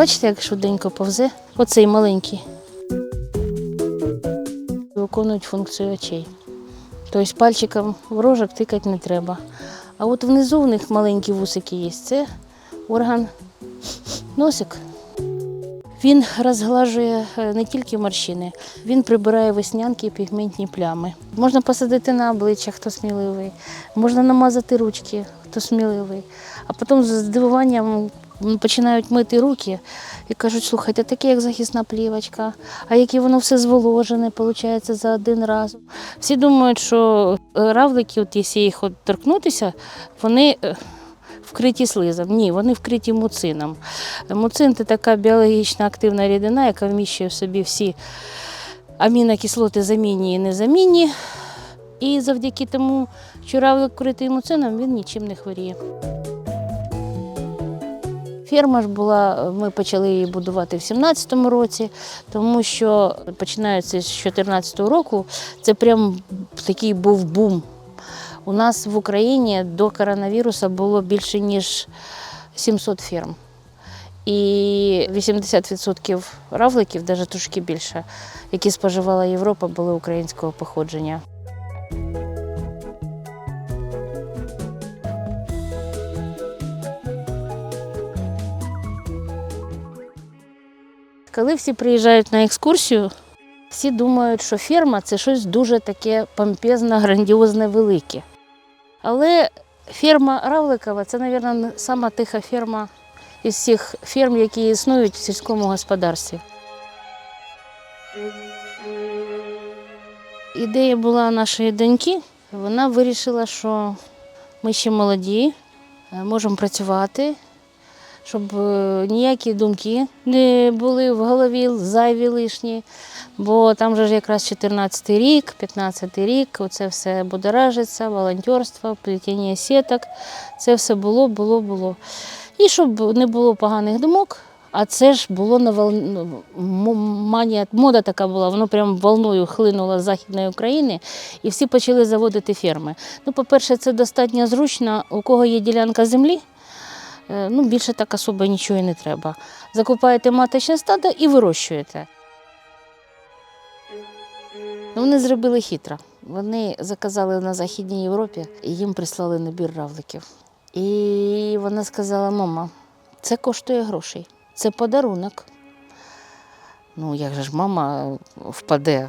Бачите, як швиденько повзе? Оцей маленький. Виконують функцію очей. Тобто пальчиком в рожок тикати не треба. А от внизу в них маленькі вусики є. Це орган носик. Він розглажує е, не тільки морщини, він прибирає веснянки і пігментні плями. Можна посадити на обличчя, хто сміливий, можна намазати ручки, хто сміливий. А потім з здивуванням починають мити руки і кажуть, слухайте, таке як захисна плівочка, а яке воно все зволожене, виходить, за один раз. Всі думають, що е, равлики, от якщо їх от торкнутися, вони е, вкриті слизом. Ні, вони вкриті муцином. Муцин це така біологічно активна рідина, яка вміщує в собі всі амінокислоти замінні і незамінні. І завдяки тому, що равлик вкритий муцином, він нічим не хворіє. Ферма ж була, ми почали її будувати в 17-му році, тому що починаючи з 2014 року, це прям такий був бум. У нас в Україні до коронавірусу було більше ніж 700 ферм. І 80% равликів, навіть трошки більше, які споживала Європа, були українського походження. Коли всі приїжджають на екскурсію, всі думають, що ферма це щось дуже таке помпезне, грандіозне, велике. Але ферма Равликова це, мабуть, сама тиха ферма із всіх ферм, які існують в сільському господарстві. Ідея була нашої доньки. Вона вирішила, що ми ще молоді, е, можемо працювати, щоб е, ніякі думки не були в голові зайві лишні. Бо там же ж якраз 14 рік, 15 рік, оце все будоражиться, волонтерство, плетіння сіток. Це все було, було, було. І щоб не було поганих думок, а це ж було на вол... ну, мода така була, воно прям волною хлинуло з Західної України, і всі почали заводити ферми. Ну, по-перше, це достатньо зручно, у кого є ділянка землі. Е, Ну, більше так особо нічого і не треба. Закупаєте маточне стадо і вирощуєте. Ну, вони зробили хитро. Вони заказали на Західній Європі і їм прислали набір равликів. І вона сказала: мама, це коштує грошей, це подарунок. Ну, як же ж мама впаде?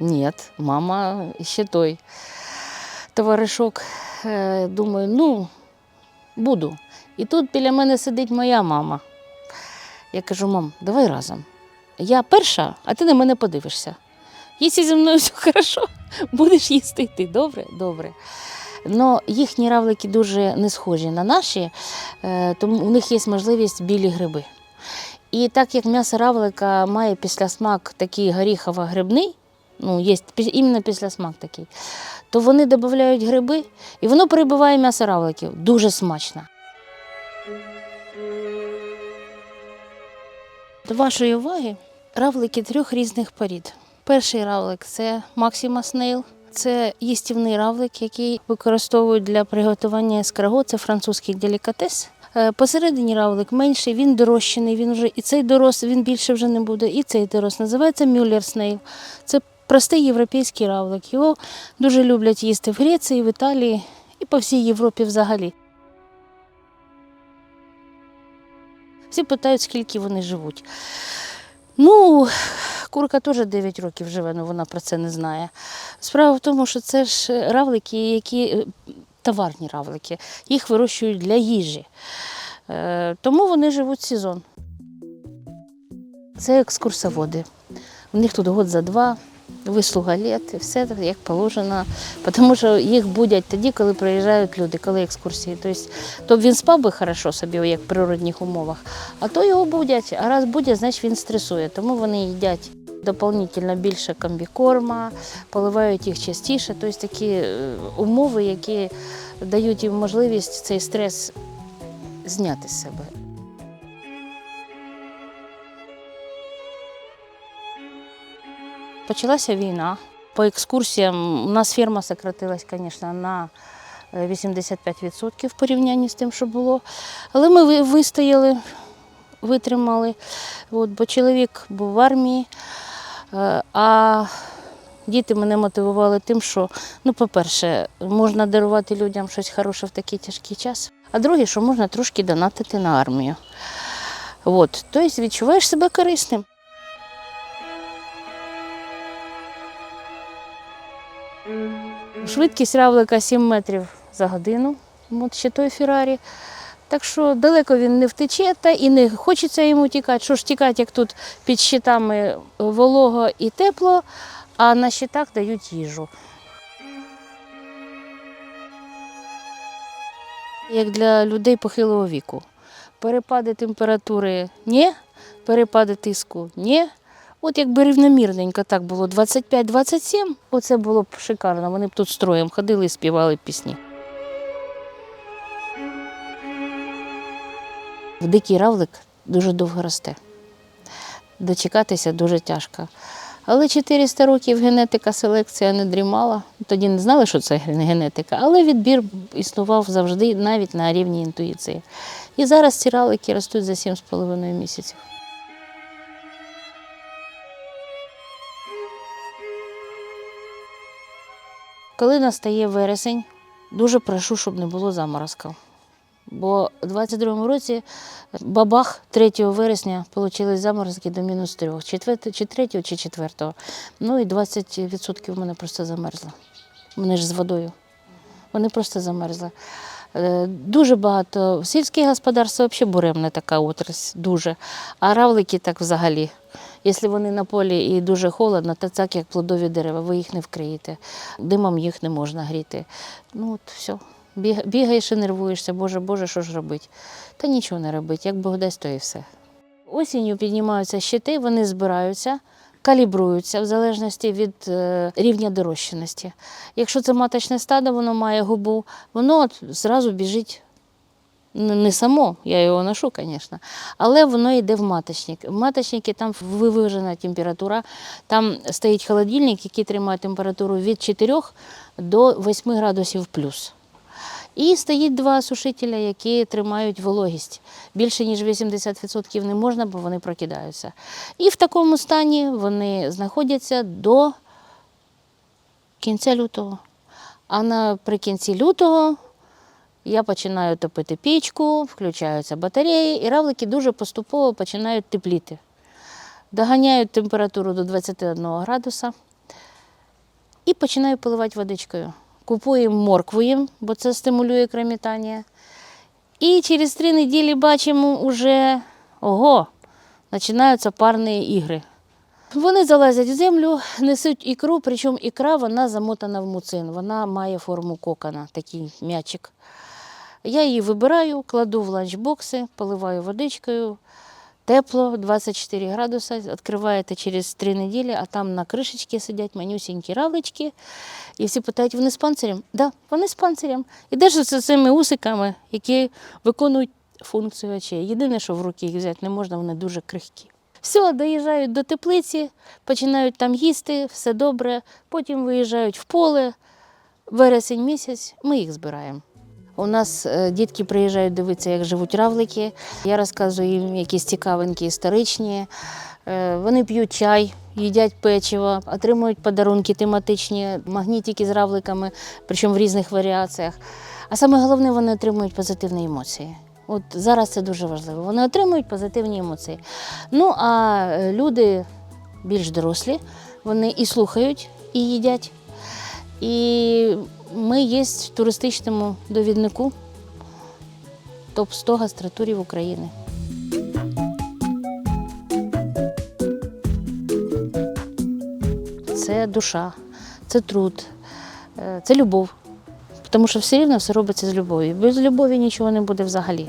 Ні, мама ще той товаришок. Е, Думаю, ну, буду. І тут біля мене сидить моя мама. Я кажу, мам, давай разом. Я перша, а ти на мене подивишся. Якщо зі мною все хорошо, будеш їсти йти. Добре? Добре. Но їхні равлики дуже не схожі на наші, е, тому у них є можливість білі гриби. І так як м'ясо равлика має післясмак такий горіхово-грибний, ну, є іменно післясмак такий, то вони додають гриби і воно перебиває м'ясо равликів. Дуже смачно. До вашої уваги равлики трьох різних порід. Перший равлик це Максима Снейл. Це їстівний равлик, який використовують для приготування ескарго. Це французький делікатес. Е, Посередині равлик менший, він дорощений. Він вже і цей дорос, він більше вже не буде, і цей дорос. Називається мюллер снейл. Це простий європейський равлик. Його дуже люблять їсти в Греції, в Італії і по всій Європі взагалі. Всі питають, скільки вони живуть. Ну, курка теж 9 років живе, але вона про це не знає. Справа в тому, що це ж равлики, які е, товарні равлики, їх вирощують для їжі. Е, Тому вони живуть сезон. Це екскурсоводи. У них тут год за два, вислуга літ, і все як положено. Тому що їх будять тоді, коли приїжджають люди, коли екскурсії. Тобто, то він спав би хорошо собі, як в природних умовах, а то його будять. А раз будять, значить він стресує. Тому вони їдять дополнительно більше комбікорма, поливають їх частіше. Тобто такі е, умови, які дають їм можливість цей стрес зняти з себе. Почалася війна. По екскурсіям у нас ферма сократилась, звісно, на е, 85% в порівнянні з тим, що було. Але ми вистояли, витримали. От, бо чоловік був в армії, е, а діти мене мотивували тим, що, ну, по-перше, можна дарувати людям щось хороше в такий тяжкий час. А друге, що можна трошки донатити на армію. От, тобто відчуваєш себе корисним. Швидкість равлика 7 метрів за годину. От ще той Феррарі. Так що далеко він не втече, та і не хочеться йому тікати. Що ж тікати, як тут під щитами волого і тепло, а на щитах дають їжу. Як для людей похилого віку. Перепади температури ні, перепади тиску ні. От якби рівномірненько так було 25-27, оце було б шикарно. Вони б тут строєм ходили і співали пісні. Дикий равлик дуже довго росте. Дочекатися дуже тяжко. Але 400 років генетика, селекція не дрімала. Тоді не знали, що це генетика, але відбір існував завжди, навіть на рівні інтуїції. І зараз ці равлики ростуть за 7,5 місяців. Коли настає вересень, дуже прошу, щоб не було заморозків. Бо у 22-му році бабах 3 вересня отримали заморозки до мінус 3, чи 3, чи 4. Ну і 20% в мене просто замерзло. Вони ж з водою. Вони просто замерзли. Е, Дуже багато. Сільське господарство взагалі буремна така отрасль, дуже. А равлики так взагалі. Якщо вони на полі і дуже холодно, то так як плодові дерева, ви їх не вкриєте. Димом їх не можна гріти. Ну от все. Бігаєш і нервуєшся, Боже, Боже, що ж робити? Та нічого не робити, як Бог дасть, то і все. Осінню піднімаються щити, вони збираються, калібруються в залежності від е, рівня дорощеності. Якщо це маточне стадо, воно має губу, воно от зразу біжить. Не само, я його ношу, звісно, але воно йде в маточник. В маточнику там виважена температура, там стоїть холодильник, який тримає температуру від 4 до 8 градусів плюс. І стоїть два сушителя, які тримають вологість. Більше ніж 80% не можна, бо вони прокидаються. І в такому стані вони знаходяться до кінця лютого. А наприкінці лютого я починаю топити пічку, включаються батареї, і равлики дуже поступово починають тепліти. Доганяють температуру до 21 градуса і починаю поливати водичкою. Купуємо моркву їм, бо це стимулює кремітання. І через три неділі бачимо вже ого, починаються парні ігри. Вони залазять в землю, несуть ікру, причому ікра вона замотана в муцин. Вона має форму кокона, такий м'ячик. Я її вибираю, кладу в ланчбокси, поливаю водичкою. Тепло, 24 градуси, відкриваєте через 3 неділі, а там на кришечці сидять манюсінькі равлички. І всі питають, вони з панцирем? Так, да, вони з панцирем. І де ж це цими усиками, які виконують функцію очей. Єдине, що в руки їх взяти не можна, вони дуже крихкі. Все, доїжджають до теплиці, починають там їсти, все добре. Потім виїжджають в поле. Вересень місяць, ми їх збираємо. У нас е, дітки приїжджають дивитися, як живуть равлики. Я розказую їм якісь цікавинки історичні. Е, Вони п'ють чай, їдять печиво, отримують подарунки тематичні, магнітики з равликами, причому в різних варіаціях. А саме головне, вони отримують позитивні емоції. От зараз це дуже важливо. Вони отримують позитивні емоції. Ну а е, люди більш дорослі, вони і слухають, і їдять. І ми є в туристичному довіднику топ-100 гастротурів України. Це душа, це труд, е, це любов. Тому що все рівно все робиться з любов'ю. Без любові нічого не буде взагалі.